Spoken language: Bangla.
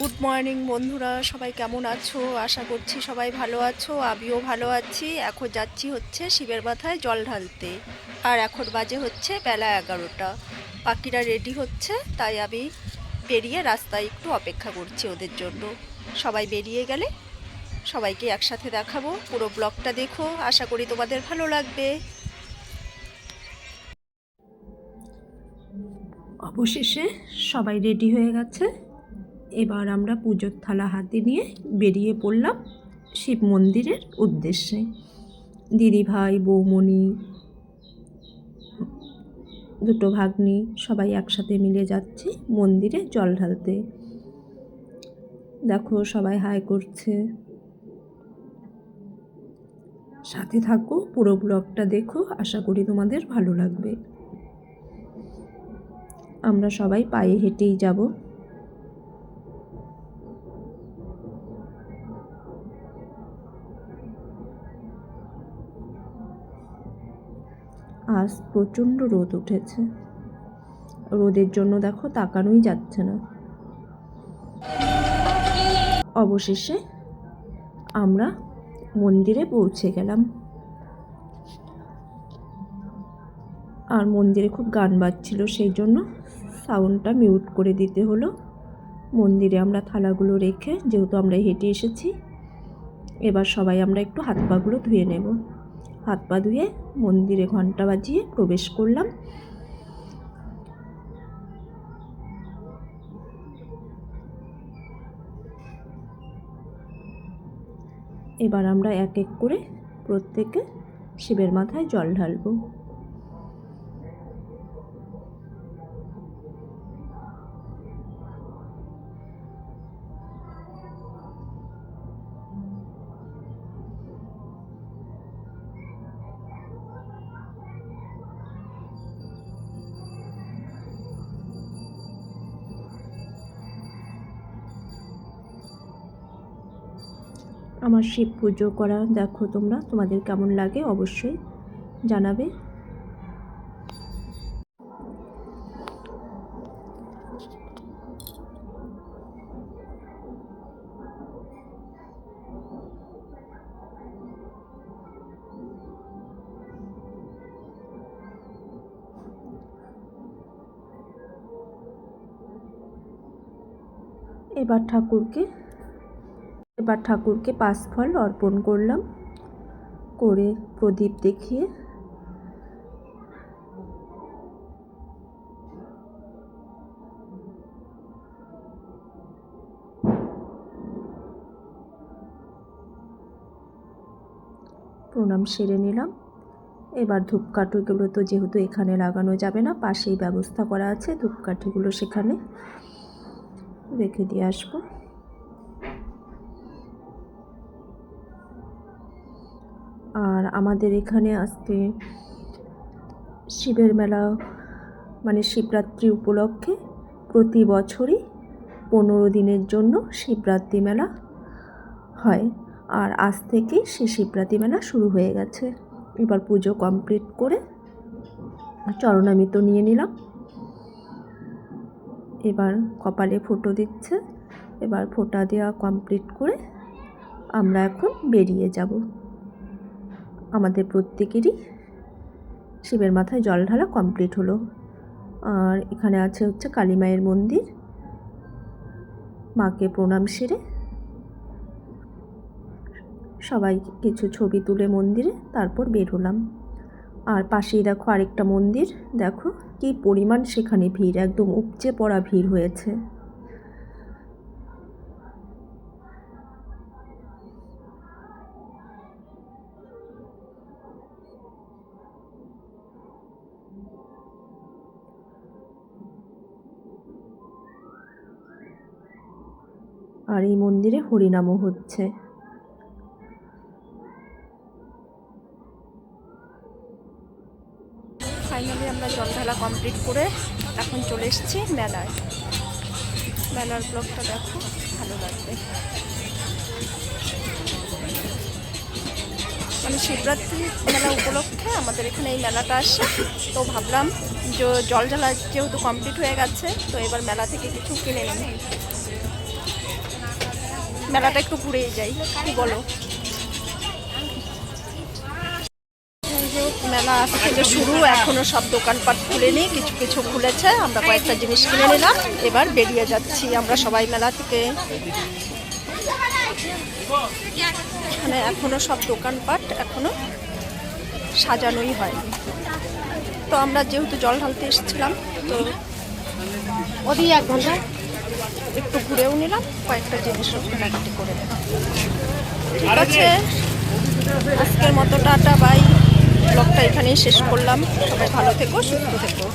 গুড মর্নিং বন্ধুরা। সবাই কেমন আছো? আশা করছি সবাই ভালো আছো। আমিও ভালো আছি। এখন যাচ্ছি হচ্ছে শিবের মাথায় জল ঢালতে। আর এখন বাজে হচ্ছে বেলা এগারোটা। পাখিরা রেডি হচ্ছে, তাই আমি বেরিয়ে রাস্তায় একটু অপেক্ষা করছি ওদের জন্য। সবাই বেরিয়ে গেলে সবাইকে একসাথে দেখাবো। পুরো ব্লগটা দেখো। আশা করি তোমাদের ভালো লাগবে। অবশেষে সবাই রেডি হয়ে গেছে। এবার আমরা পুজোর থালা হাতে নিয়ে বেরিয়ে পড়লাম শিব মন্দিরের উদ্দেশ্যে। দিদি ভাই, বৌমণি, দুটো ভাগ্নি সবাই একসাথে মিলে যাচ্ছি মন্দিরে জল ঢালতে। দেখো, সবাই হাই করছে। সাথে থাকো, পুরো ব্লগটা দেখো, আশা করি তোমাদের ভালো লাগবে। আমরা সবাই পায়ে হেঁটেই যাব। আজ প্রচণ্ড রোদ উঠেছে। রোদের জন্য দেখো তাকানোই যাচ্ছে না। অবশেষে আমরা মন্দিরে পৌঁছে গেলাম। আর মন্দিরে খুব গান বাজছিল, সেই জন্য সাউন্ডটা মিউট করে দিতে হলো। মন্দিরে আমরা থালাগুলো রেখে, যেহেতু আমরা হেঁটে এসেছি, এবার সবাই আমরা একটু হাত পাগুলো ধুয়ে নেব। হাত পা ধুয়ে মন্দিরে ঘণ্টা বাজিয়ে প্রবেশ করলাম। এবার আমরা এক এক করে প্রত্যেকে শিবের মাথায় জল ঢালবো। আমার শিব পুজো করা দেখো তোমরা তোমাদের কেমন লাগে অবশ্যই জানাবে। এবার ঠাকুরকে এবার ঠাকুরকে পাঁচ ফল অর্পণ করলাম। করে প্রদীপ দেখিয়ে প্রণাম সেরে নিলাম। এবার ধূপকাঠিগুলো তো যেহেতু এখানে লাগানো যাবে না, পাশেই ব্যবস্থা করা আছে, ধূপকাঠিগুলো সেখানে রেখে দিয়ে আসব। আমাদের এখানে আজকে শিবের মেলা মানে শিবরাত্রি উপলক্ষে প্রতি বছরই পনেরো দিনের জন্য শিবরাত্রি মেলা হয়। আর আজ থেকেই সে শিবরাত্রি মেলা শুরু হয়ে গেছে। এবার পুজো কমপ্লিট করে চরণামিত নিয়ে নিলাম। এবার কপালে ফোটো দিচ্ছে। এবার ফোটা দেওয়া কমপ্লিট করে আমরা এখন বেরিয়ে যাব। আমাদের প্রত্যেকেরই শিবের মাথায় জল ঢালা কমপ্লিট হলো। আর এখানে আছে হচ্ছে কালী মায়ের মন্দির। মাকে প্রণাম সেরে সবাই কিছু ছবি তুলে মন্দিরে, তারপর বের হলাম। আর পাশেই দেখো আরেকটা মন্দির। দেখো কি পরিমাণ সেখানে ভিড়, একদম উপচে পড়া ভিড় হয়েছে। আর এই মন্দিরে হরিনামও হচ্ছে। ফাইনালি আমরা জল ঢালা কমপ্লিট করে এখন চলে এসেছি মেলায়। মেলার ব্লগটা দেখো, ভালো লাগবে। মানে শিবরাত্রি মেলা উপলক্ষে আমাদের এখানে এই মেলাটা আসে। তো ভাবলাম যে জল ঢালা যেহেতু কমপ্লিট হয়ে গেছে, তো এবার মেলা থেকে কিছু কিনে নিই। মেলাটা একটু ঘুরেই যাই, কি বলো? মেলা থেকে শুরু, এখনও সব দোকানপাট খুলেনি, কিছু কিছু খুলেছে, আমরা কয়েকটা জিনিস কিনে নিলাম, এবার বেরিয়ে যাচ্ছি আমরা সবাই মেলা থেকে। এখানে এখনও সব দোকানপাট এখনও সাজানোই হয়নি। তো আমরা যেহেতু জল ঢালতে এসেছিলাম, তো ওদিকে এক ঘণ্টা। একটু ঘুরেও নিলাম কয়েকটা জিনিসও কেনাকাটি করে নিলাম। ঠিক আছে? আজকের মতো টাটা বাই। ব্লগটা এখানেই শেষ করলাম। সবাই ভালো থেকো সুস্থ থেকো।